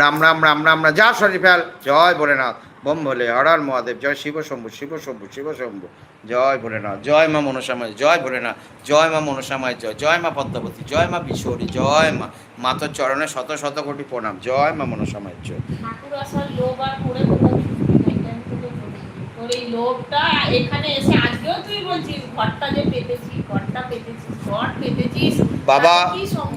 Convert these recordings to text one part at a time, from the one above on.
রাম রাম রাম রাম রাম। যা শরীর ফেল জয় ভোলেনাথ। বোম ভোলে হরার মহাদেব, জয় শিব শম্ভু শিব শম্ভু শিব শম্ভু। জয় ভোলেনাথ, জয় মা মনসামায়, জয় ভোলেনাথ, জয় মা মনসামায়, জয় জয় মা পদ্মাবতী, জয় মা বিশ্বরী জয় মা মাতার চরণে শত শত কোটি প্রণাম। জয় মা মনসামায়, জয়। এখানে এসে আজকেও তুই বলছিস, ঘরটা যে পেতেছি ঘরটা পেতেছিস, ঘর পেতেছিস। বাবা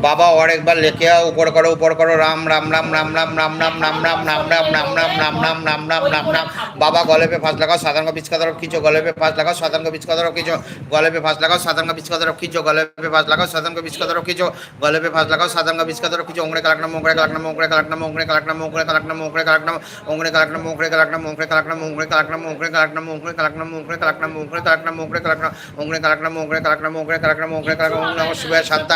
বাবা অনেকবার লেখে উপর করো উপর করো রাম রাম রাম রাম রাম রাম রাম রাম রাম রাম রাম রাম রাম রাম রাম রাম রাম রাম রাম বাবা গলেপে ফাঁস লাগাও সাধারণ পিচকা তরফ কিছু গলেপে ফাঁস লাগাও সাধারণ পিচকা তরফ কিছু গলেপে ফাঁস লাগাও সাধারণ পিচকা তরফ কিছু গলেপে ফাঁস লাগাও সাধারণ পিচকা তরফ কিছু গলেপে ফাঁস লাগাও সাধারণ পিচকা তরফ কিছু ওংড়ে কালাকনা মোংড়ে কালাকনা মোংড়ে কালাকনা মোংড়ে কালাকনা মোংড়ে কালাকনা মোংড়ে কালাকনা ওংড়ে কালাকনা মোংড়ে কালাকনা মোংড়ে কালাকনা মোংড়ে কালাকনা মোংড়ে কালাকনা মোংড়ে কালাকনা মোংড়ে কালাকনা মোংড়ে কালাকনা মোংড়ে কালাকনা মোংড়ে কালাকনা মোংড়ে কালাকনা মোংড়ে কালাকনা মোংড়ে কালাকনা মোংড়ে কালাকনা ওং নমঃ শিবায় শান্তা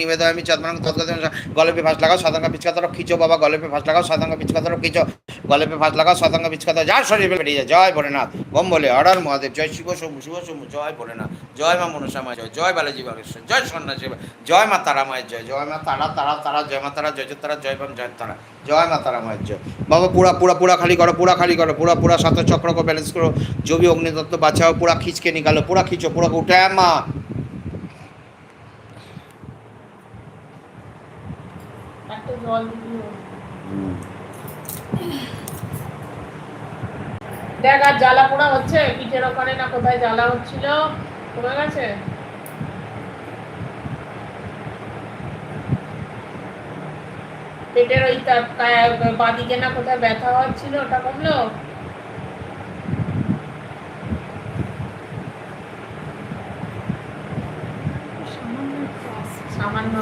নিবেদয়ামি চন্দ্রাঙ্গ তৎগত গল্পে ফাঁস লাগাও সতঙ্গ পিচকাতর, খিচো বাবা গল্পে ফাঁস লাগাও সতঙ্গ পিচকাতর, খিচো গল্পে ফাঁস লাগাও সতঙ্গ পিচকাতর, যার শরীরে বেরিয়ে যায়, জয় ভোলেনাথ, বম বলে অর্ডার মহাদেব, জয় শিব শম্ভু শিব শম্ভু জয় ভোলেনাথ, জয় মা মনসামা জয় জয় বালাজি বাগেশ্বর, জয় সন্ন্যাসী জয় মা তারামায়ের জয় জয় মা তারা তারা তারা, জয় মা তারা, জয় তারা, জয় বাম, জয় তারা, জয় মা তারা মায়ের জয়। বাবা, পুরা পুরা পুরা খালি করো, পুরা খালি করো, পুরা পুরা সাত চক্রকে ব্যালেন্স করো জবি অগ্নিতত্ত্ব বাঁচাও পুরা খিচকে নিকালো, পুরা খিচো, পুরা উঠায় মা। দেখ, আর জ্বালা পোড়া হচ্ছে? পিঠের ওখানে না কোথায় জ্বালা হচ্ছিল? কমে গেছে? পেটের ওই তার বাদিকে না কোথায় ব্যথা হচ্ছিল? ওটা কমলো?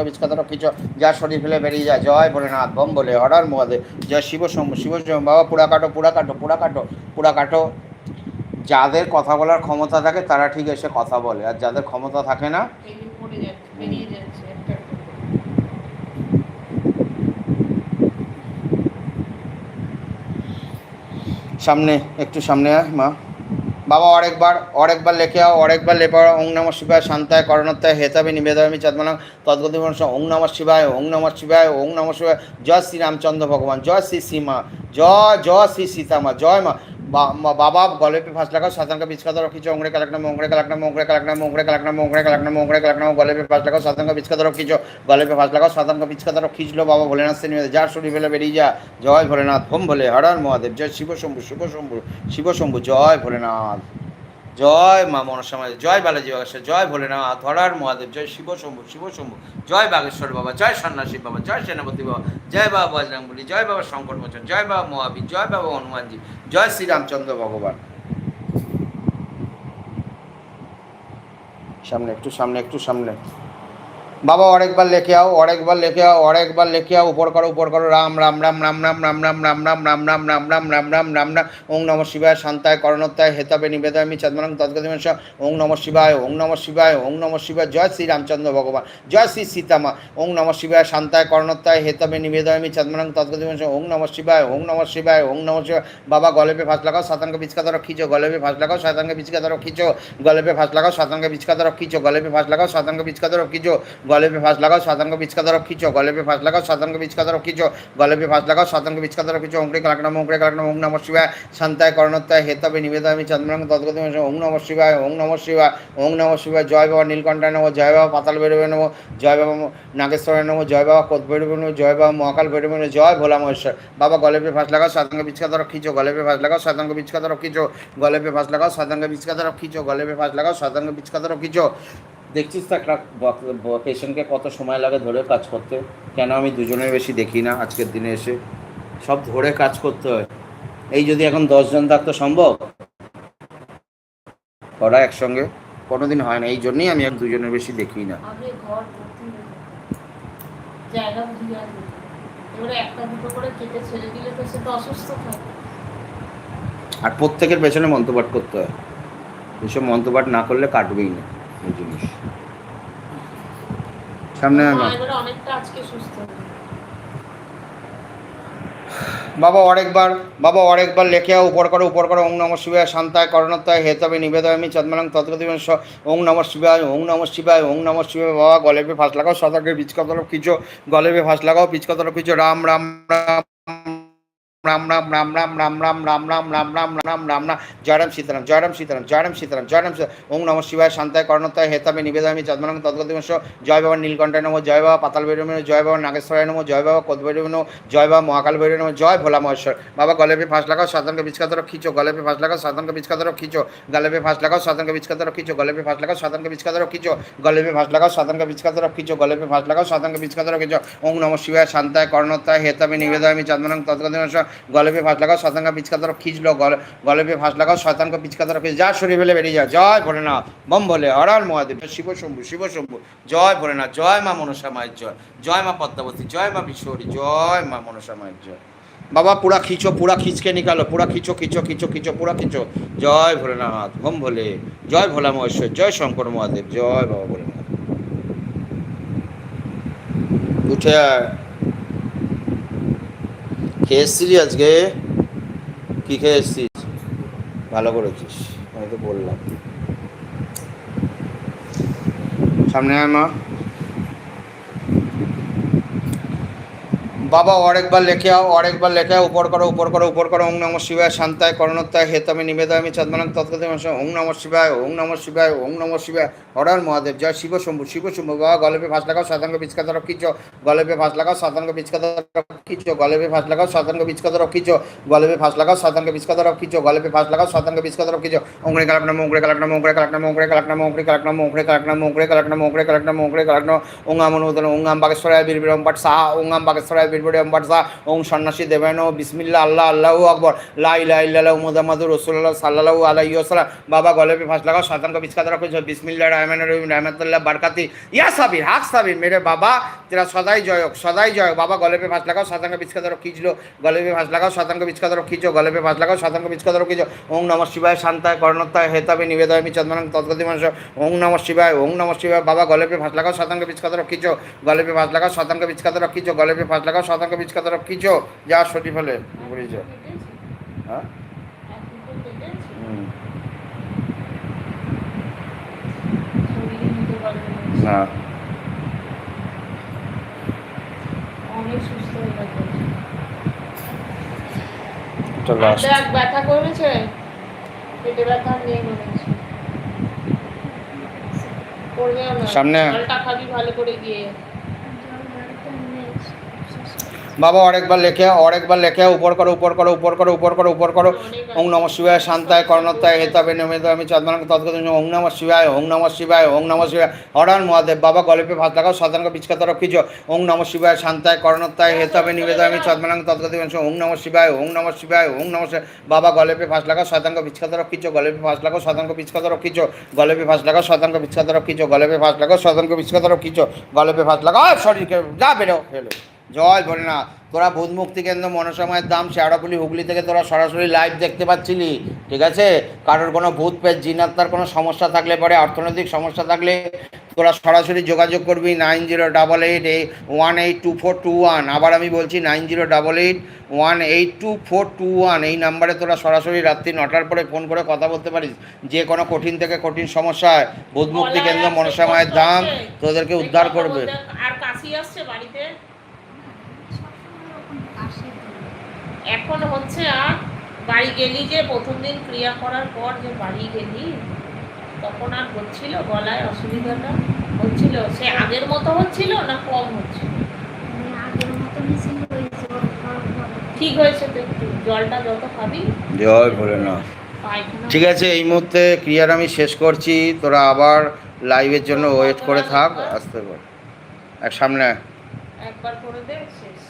সাধারণ বিস্কাত রক্ষিছো যা শরীর ফেলে বেরিয়ে যায়। জয় ভোলেনাথ, বম বলে হরার মহাদেব জয় শিব শিব বাবা, পুরা কাটো পুরা কাটো পুরা কাটো পুরা কাটো। যাদের কথা বলার ক্ষমতা থাকে, তারা ঠিক এসে কথা বলে। আর যাদের ক্ষমতা থাকে না। সামনে, একটু সামনে আয়, মা। বাবা অরেকবার অরেকবার লেখে আও অনেকবার লেপা ওং নম শিবায়, শান্তায় করণত্যায় হেতাবে নিবেদামি চদ্মনাম তদ্গতি মনস ওং নম শিবায়, ওং নম শিবায়, ওং নম শিবায়, জয় শ্রী রামচন্দ্র ভগবান, জয় শ্রী সীমা, জয় জয় শ্রী সীতামা, জয় মা বাবা গলের পে ফাঁস লাগাও সাধারণ বিচ কথা রক্ষিছ অংরে কালাক নাম অংরে কালাক নাম অংরে কালাক নাম অংরে কালাক নাম অংরে কালাক নাম অংরে কালাক নাম গলের পে ফাঁস লাগাও সাধারণ বিচ কথা রক্ষিছ গলের পে ফাঁস লাগাও সাধারণ বিচ কথা রক্ষিছিল বাবা ভোলেনাথ সিনেমা যার শরীর ফেলে বেরিয়ে যা। জয় ভোলেনাথ, হোম ভোলে, হরার মহাদেব, জয় শিব শম্ভু, শুভ শম্ভু, শিব শম্ভু, জয় ভোলেনাথ। জয় মা মনসামায় জয় বালাজি বাগেশ্বর, জয় ভোলেনাথ, ধরার মহাদেব, জয় শিব শম্ভু শিব শম্ভু, জয় বাগেশ্বর বাবা, জয় সন্ন্যাসী বাবা, জয় সেনাপতি বাবা, জয় বাবা বজরাঙ্গুলি জয় বাবা শঙ্কর মোচন জয় বাবা মহাবীর, জয় বাবা হনুমানজি, জয় শ্রীরামচন্দ্র ভগবান। সামনে, একটু সামনে একটু সামনে। বাবা অনেকবার লেখে আও অনেকবার লেখে আও অনেকবার লেখে আও উপর করো উপর করো রাম রাম রাম রাম রাম রাম রাম রাম রাম রাম রাম রাম রাম রাম রাম রাম রাম ওং নম শিবায় শান্তায় করণত্যায় হেতাবে নিবেদামি চন্দ্রং তদ্গতিমশ ওং নম শিবায় ওং নম শিবায় ওং নম শিবায় জয় শ্রী রামচন্দ্র ভগবান জয় শ্রী সীতামা ওং নম শিবায় শান্তায় করণত্যায় হেতাবে নিবেদামি চন্দ্রং তদ্গতিমশ ওং নম শিবায় ওং নম শিবায় ওং নম শিবায় বাবা গলেপে ফাঁস লাগাও সাতানকে পিচকাতার গলে পে ফাঁস লাগাও সাতাঙ্গ বিচকাতা রক্ষিছো গলে পে ফাঁস লাগাও সাতাঙ্গ বিচকাতা রক্ষিছো গলে পে ফাঁস লাগাও সাতাঙ্গ বিচকাতা गले पे फांस लगाओ साधन को बीच का तरफ खींचो गले पे फांस लगाओ साधन को बीच का तरफ खींचो गले पे फांस लगाओ साधन को बीच का तरफ खींचो ओंकड़े कलक नम ओंकड़े कलक नम ओम नम शिवाय शांताय कर्णताय हेतवे निवेदामी चंद्रंग तदगत ओम शिवाय शिवाय शिवाय জয় বাবা নীলকণ্ঠায় নমো, জয় বাবা পাতাল ভৈরবে নমো, জয় বাবা নাগেশ্বরের নমো, জয় বাবা কোদ ভৈরবে নমো, জয় বাবা মহাকাল ভৈরবে নমো, জয় ভোলা মহেশ্বর। বাবা, গলে পে ফাঁস লাগাও সাধাঙ্গ বিচকা তরফ খিচো। গলে পে ফাঁস লাগাও সাধাঙ্গ বিচকা তরফ খিচো। গলে পে ফাঁস লাগাও সাধাঙ্গ বিচকা তরফ গলে পে ফাঁস লাগাও সাধাঙ্গ বিচকা তরফ দেখছিস তো একটা পেশেন্টকে কত সময় লাগে ধরে কাজ করতে? কেন আমি দুজনের বেশি দেখি না আজকের দিনে এসে? সব ধরে কাজ করতে হয়। এই যদি এখন দশজন থাকতো সম্ভব? করা একসঙ্গে? কোনোদিন হয় না। এই জন্যই আমি আর দুজনের বেশি দেখি না। আর প্রত্যেকের পেছনে মন্ত্রপাঠ করতে হয়। এসব মন্ত্রপাঠ না করলে কাটবেই না। এই জিনিস। সামনে। বাবা অনেকবার বাবা অনেকবার লেখে উপর করো উপর করো ওং নম শিবায় শান্তায় করণতায় হেতবে নিবেদয়ামি চন্দ্রাং তৎগতিবেন ওং নম শিবায় ওং নম শিবায় ওং নম শিবায় বাবা গলেপে ফাঁস লাগাও শতকের বীজকা তরফ কিছু গলেপে ফাঁস লাগাও বীজকা তরফ কিছু রাম রাম রাম রাম রাম রাম রাম রাম রাম রাম রাম রাম রাম রাম রাম রাম জয়রাম সীতারাম জয়রাম সীতারাম জয়রাম সীতারাম জয়রাম সীতারাম ওং নম শিবায় শান্তায় কর্ণতায় হেতাবে নিবেদামি চন্দ্রমালং তৎগতিবেন জয় বাবা নীলকণ্ঠায় নম জয় বাবা পাতাল ভৈরব জয় বাবা নাগেশ্বরায় নম জয় বাবা কোদ নম জয় বাবা মহাকাল ভৈরব নম জয় ভোলা মহেশ্বর বাবা গলেপে ফাঁস লাগাও সাধারণকে বিচকা ধরো খিচো গলেপে ফাঁস লাগাও সাধারণকে বিচকা ধরো খিচো গলেপে ফাঁস লাগাও সাধারণকে বিচকা ধরো খিচো গলেপে ফাঁস লাগাও সাধারণকে বিচকা ধরো খিচো গলেপে ফাঁস লাগাও সাধারণকে বিচকা ধরো খিচো গলেপে ফাঁস লাগাও সাধারণকে বিচকা ধরো খিচো ওং নম শিবায় শান্তায় কর্ণতায় হেতাবে নিবেদামি চন্দ্রমালং তৎগতিবেন গলেপে ফাঁস লাগাও শতাঙ্গ পিচকা ধরো খিচলো, গলে গলেপে ফাঁস লাগাও শতাঙ্গ পিচকা খিচ যা শরীর ফেলে বেরিয়ে যা জয় ভোলেনাথ। বম বলে হরার মহাদেব। শিব শম্ভু শিব শম্ভু। জয় ভোলেনাথ, জয় মা মনসা মায়ের জয়। জয় মা পদ্মাবতী, জয় মা বিশ্বরী জয় মা মনসা মায়ের জয়। বাবা, পুরা খিচো, পুরা খিচকে নিকালো। পুরা খিচো খিচো খিচো খিচো, পুরা খিচো। জয় ভোলেনাথ। বম ভোলে জয় ভোলা মহেশ্বর, জয় শঙ্কর মহাদেব, জয় বাবা ভোলেনাথ। উঠে খেয়ে এসছিলি আজকে? কী খেয়ে এসছিস ভালো করেছিস আমি তো বললাম। সামনে আয় বাবা অনেকবার লেখে আও অনেকবার লেখে আও, উপর করো উপর করো উপর করো ওং নম শিবায় শান্তায় করণত্তায় হেতমে নিবেদামি চন্দ্রমালং তৎকতে ওং নম শিবায় ওং নম শিবায় ওং নম শিবায় হরার মহাদেব জয় শিব শম্ভু শিব শম্ভু বাবা গলেপে ফাঁস লাগাও শতাঙ্গ বিচকা তরফ খিচো গলেপে ফাঁস লাগাও শতাঙ্গ বিচকা তরফ খিচো গলেপে ফাঁস লাগাও শতাঙ্গ বিচকা তরফ খিচো গলেপে ফাঁস লাগাও শতাঙ্গ বিচকা তরফ খিচো গলেপে ফাঁস লাগাও শতাঙ্গ বিচকা তরফ খিচো ওংরে কালকনা মোংরে কালকনা মোংরে কালকনা মোংরে কালকনা মোংরে কালকনা মোংরে কালকনা মোংরে কালকনা মোংরে কালকনা মোংরে কালকনা ওং আমন উদন ওং আম বাগেশ্বরায় বীরবিরম পাট সাহা ওং আম বাগেশ্বরায় বীরবিরম পাট সাহা। ওং সন্ন্যাসী দেবেন বিসমিল্লা আল্লাহ, আল্লাহু আকবর। লা ইলাহা ইল্লাল্লাহু মুহাম্মাদুর রাসূলুল্লাহ সাল্লাল্লাহু আলাইহি ওয়াসাল্লাম। বাবা গলেপে ফাঁস লাগাও শতাঙ্গ বিচকা তরফ খিচো বিসমিল্লাহির রহমানির রহিম, রহমাতুল্লাহ, বারকাতি। ইয়া সাবির, হাক সাবির, মেরে বাবা তেরা সদাই জয়ক সদাই জয়ক, বাবা গলেপে ফাঁস লাগাও শতাঙ্গ বিচকা তরফ খিচলো গলেপে ফাঁস লাগাও শতাঙ্গ বিচকা তরফ খিচো গলেপে ফাঁস লাগাও শতাঙ্গ বিচকা তরফ খিচো ওং নম শিবায় শান্তায় কর্ণতায় হেতাবে নিবেদয়ামি চন্দ্রমালং তৎগতি মানুষ ওং নম শিবায় ওং নম শিবায়, বাবা গলেপে ফাঁস লাগাও শতাঙ্গ বিচকা তরফ খিচো গলেপে ফাঁস লাগাও শতাঙ্গ বিচকা তরফ খিচো গলেপে ফাঁস লাগাও সাধারণ বীজ बीच का तरफ खींचो या छोटी হ্যাঁ? না। করেছে পেটে সামনে। ভালো করে বাবা অনেকবার লেখে অনেকবার লেখে, উপর করো উপর করো উপর করো উপর করো উপর করো। ওং নম শিবায়, শান্তায় করণত্তায় হেতাবে আমি চন্দ্রনাথ তৎগত ওং নম শিবায়, ওং নম শিবায়, ওং নম শিবায়। হরান মহাদেব, বাবা গল্পে ভাত লাগাও বিচকা তরফ খিচো ওং নম শিবায়, শান্তায় করণত্তায় হেতাবে নিবেদ আমি চন্দ্রনাথ তৎগত ওং নম শিবায়, ওং নম শিবায়, ওং নম বাবা গলেপে ফাঁস লাগাও বিচকা তরফ খিচো গলেপে ফাঁস লাগাও বিচকা তরফ খিচো গলেপে ফাঁস লাগাও বিচকা তরফ খিচো গলেপে ফাঁস লাগাও বিচকা তরফ খিচো গলেপে ফাঁস লাগাও শরীরকে যা বেরো ফেলো জয় ভোলেনাথ। তোরা ভূত মুক্তি কেন্দ্র মনসময়ের দাম শেয়ারাপুলি হুগলি থেকে তোরা সরাসরি লাইভ দেখতে পাচ্ছিলি ঠিক আছে? কারোর কোনো ভূত পেট জিনাত্মার কোনো সমস্যা থাকলে পরে অর্থনৈতিক সমস্যা থাকলে তোরা সরাসরি যোগাযোগ করবি নাইন জিরো ডাবল এইট এই one eight two four two one. আবার আমি বলছি nine zero double eight one eight two four two one. এই নাম্বারে তোরা সরাসরি রাত্রি নটার পরে ফোন করে কথা বলতে পারিস। যে কোনো কঠিন থেকে কঠিন সমস্যায় বোধমুক্তি কেন্দ্র গলায় মনসা আছে, মায়ের দাম তোদেরকে উদ্ধার করবে। আর কাশি আসছে বাড়িতে সবসময় ওরকম কাশি ধরে। এখন হচ্ছে আর বাড়ি গেলি যে প্রথম দিন ক্রিয়া করার পর যে বাড়ি গেলি তখন আর হচ্ছিল গলায় অসুবিধাটা? হচ্ছিল? সে আগের মতো হচ্ছিল না কম হচ্ছিল? জ্বর। ঠিক হয়েছে তো একটু জলটা যত খাবি। জয় ভোলেনাথ। পায়খানা। ঠিক আছে এই মুহূর্তে ক্রিয়ার আমি শেষ করছি। তোরা আবার লাইভের জন্য ওয়েট করে থাক আসতে পার এক সামনে। একবার করে দে শেষ।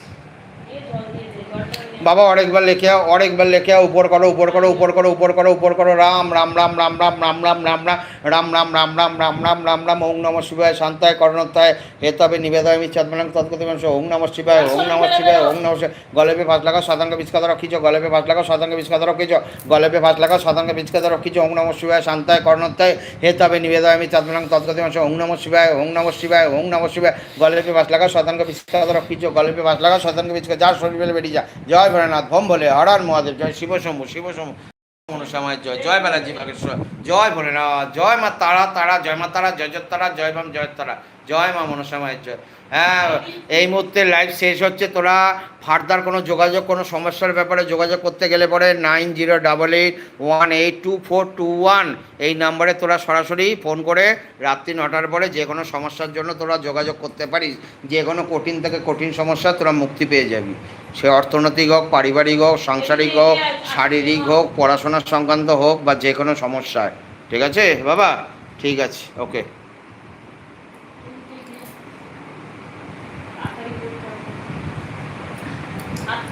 জল দিয়ে বাবা অনেকবার লেখে আও অনেকবার লেখে আও উপর করো উপর করো উপর করো উপর করো উপর করো রাম রাম রাম রাম রাম রাম রাম রাম রাম রাম রাম রাম রাম রাম রাম রাম রাম ওং নম শিবায় শান্তায় করণতায় হে তবে নিবেদয় আমি চন্দ্রনাং তৎকতি মানুষ ওং নম শিবায় ওং নম শিবায় ওং নম গলেপে পাঁচ লাগাও শতাঙ্গ বিস্কাত রক্ষিছ গলেপে পাঁচ লাগাও শতাঙ্গ বিস্কাত রক্ষিছ গলেপে পাঁচ লাগাও শতাঙ্গ বিস্কাত রক্ষিছ ওং নম শিবায় শান্তায় করণতায় হে তবে নিবেদয় চন্দ্রনাং তৎকতি মানুষ ওং নম শিবায় ওং নম শিবায় ওং নম শিবায় গলেপে পাঁচ লাগাও শতাঙ্গ বিস্কাত রক্ষিছ গলেপে পাঁচ লাগাও শতাঙ্গ বিস্কাত যার শরীর বেরিয়ে যা জয় ভোলেনাথ ভম বলে হরার মহাদেব, জয় শিব শম্ভু শিব শম্ভু মনসামায়ের জয় জয় বালাজি বাগেশ্বর জয় ভোলেনাথ, জয় মা তারা তারা, জয় মা তারা, জয় জয় তারা, জয় বাম জয় তারা, জয় মা মনসামায়ের জয়। হ্যাঁ এই মুহূর্তে লাইভ শেষ হচ্ছে, তোরা ফার্দার কোনো যোগাযোগ, কোনো সমস্যার ব্যাপারে যোগাযোগ করতে গেলে পরে nine zero double eight one eight two four two one এই নাম্বারে তোরা সরাসরি ফোন করে রাত্রি নটার পরে যে কোনো সমস্যার জন্য তোরা যোগাযোগ করতে পারিস, যে কোনো কঠিন থেকে কঠিন সমস্যা তোরা মুক্তি পেয়ে যাবি। সে অর্থনৈতিক হোক, পারিবারিক হোক, সাংসারিক হোক, শারীরিক হোক পড়াশোনার সংক্রান্ত হোক বা যে কোনো সমস্যায়। ঠিক আছে? বাবা? ঠিক আছে। ওকে